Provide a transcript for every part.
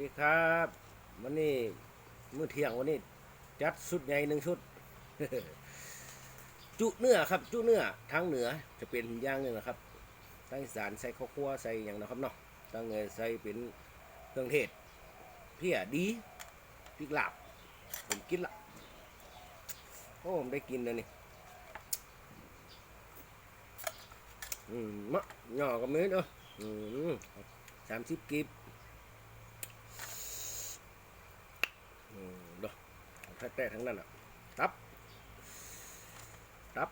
ดีครับ วันนี้มื้อเที่ยงวันนี้ จัดสุดใหญ่หนึ่งชุด จุเนื้อครับ จุเนื้อทางเหนือจะเป็นอย่างหนึ่งนะครับทางอีสานใส่ข้าวคั่วใส่อย่างนะครับเนาะทางเหนือใส่เป็นเครื่องเทศเพี้ยดีพริกหลาบผมกินละโอ้ผมได้กินแล้วนี่อืมมะหน่อก็ไม่เด้ออืมสามสิบกิบ อืมเดอ แท้ๆทั้งนั้นอะตับ ตับ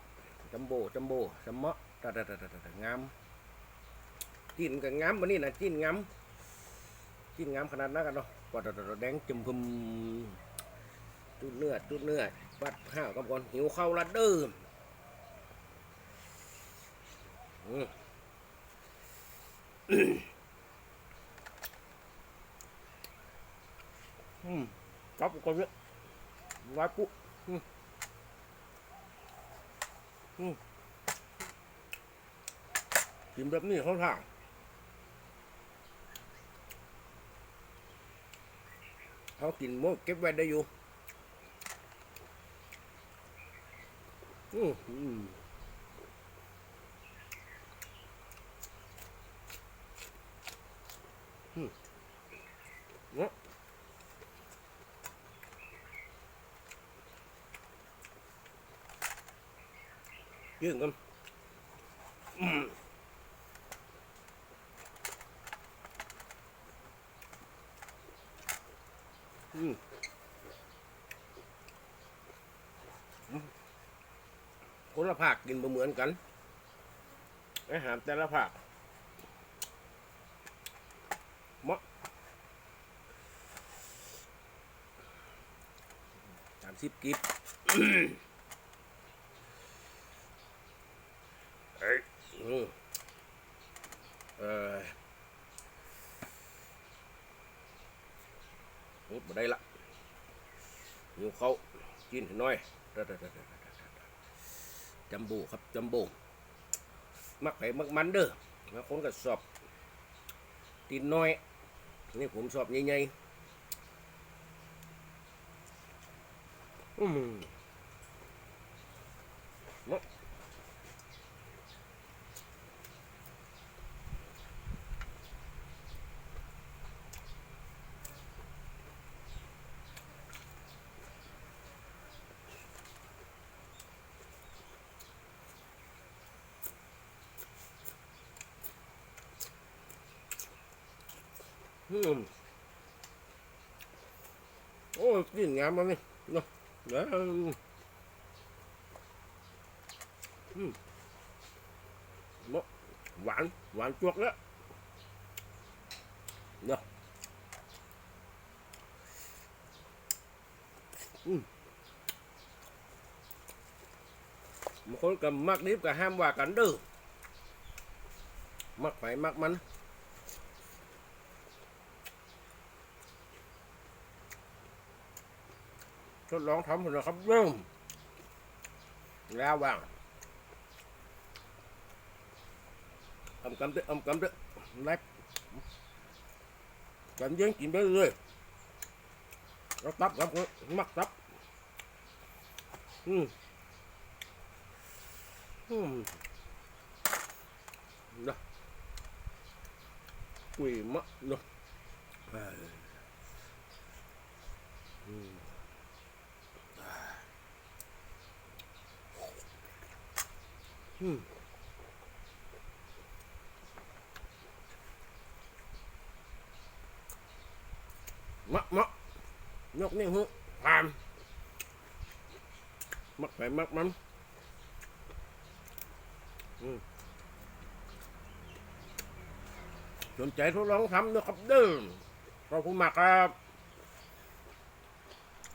จัมโบจัมโบสมะตะตะตะตะตะงามจิ้นกับงามวันนี้นะจิ้นงามจิ้นงามขนาดนั้นกันเนาะกว่าตะตะตะแดงจุ่มพึมจุดเนื้อจุดเนื้อปัดข้าวกับก่อนหิวข้าวละเด้ออื ร้อยปุ๊อืมอืมกินแบบนี้เขาถามเขากินโมกเก็บไว้ได้อยู่ อืมอืมอืมเนาะ ยื่นกันอืมอืมคนละภาคกินบ่เหมือนกันอาหารแต่ละภาคมะสามสิบกิบ ผมักมันเด้อบางคนก็สอบตีนน้อยนี่ผมสอบใหญ่ๆอืม อืมโอ้กลิ่นงามมากนี่เนาะเดี๋ยวอืมหวานหวานจวกแล้วเนาะอืมบางคนกับมักดิบกับห้ามว่ากันเด้อมักไปมักมัน ทดลองทำเถอะครับเริ่มแล้วว่างอำกำเตะอำกำเตะไล่กันยังกินไปเรื่อยเราตับครับมักตับอืมอืมนะกุยมะเนาะอืม มมะมะยกนิ้วหูผ่านมักไปมักมันสนใจทดลองทำนะครับเด้อขอบคุณมากครับ